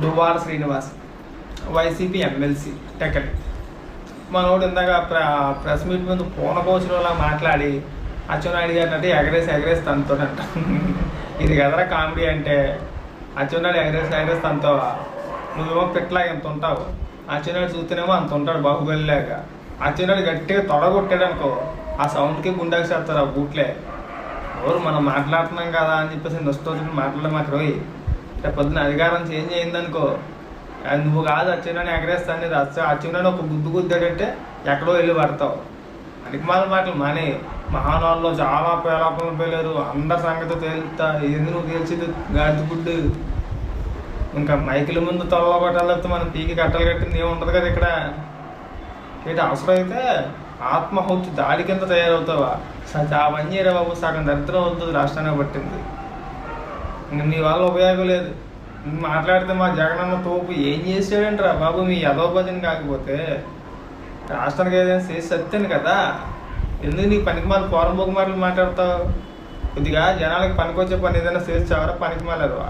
దువ్వార Srinivas YCP MLC Tekkali మనోడు ఇందాక ప్ర ప్రెస్ మీట్ ముందు పూన కోచులా మాట్లాడి అచ్చెన్నాయుడు గారిని అంటే ఎగరేసి ఎగరేసి తనతోడంట ఇది కదరా కామెడీ అంటే అచ్చెన్నాయుడు ఎగరేసి ఎగరేసి తనతోవా నువ్వేమో పిట్లా ఎంత ఉంటావు. అచ్చెన్నాయుడు చూస్తేనేమో అంత ఉంటాడు బాహుబలిలాగా. అచ్చెన్నాయుడు గట్టిగా తొడగొట్టాడు అనుకో ఆ సౌండ్కి గుండెకి చేస్తారు ఆ బూట్లే. ఎవరు మనం మాట్లాడుతున్నాం కదా అని చెప్పేసి నష్టం మాట్లాడే మాకు రోయి పొద్దున అధికారం చేంజ్ అయిందనుకో అది నువ్వు కాదు అచ్చునని ఎగరేస్తాను నీది అచ్చ అచ్చునని ఒక గుద్దు గుద్దాడంటే ఎక్కడో వెళ్ళి పడతావు. అనికమాల మాటలు మానే మహానాల్లో చాలా పేలాపలు పేలారు అందరి సంగతి తేలుతా ఏంది నువ్వు తేల్చింది? గాడి గుడ్డు. ఇంకా మైకుల ముందు తొల్ల కొట్టాలి మనం పీకి కట్టలు కట్టింది ఏముండదు కదా ఇక్కడ. ఏంటి అవసరం అయితే ఆత్మహత్య దాడి కింద తయారవుతావా? అవన్నీ చేయరా బాబు సగం దరిద్రం అవుతుంది రాష్ట్రానికి పట్టింది. ఇంకా మీ వల్ల ఉపయోగం లేదు మాట్లాడితే మా జగనన్న తోపు ఏం చేసాడంటరా బాబు? మీ యథోభజన కాకపోతే రాష్ట్రానికి ఏదైనా చేసి సత్యాను కదా. ఎందుకు నీకు పనికి మాలు పోరం మాటలు మాట్లాడతావు? కొద్దిగా జనాలకి పనికొచ్చే పని ఏదైనా చేసి చావరా? పనికి మాలరువా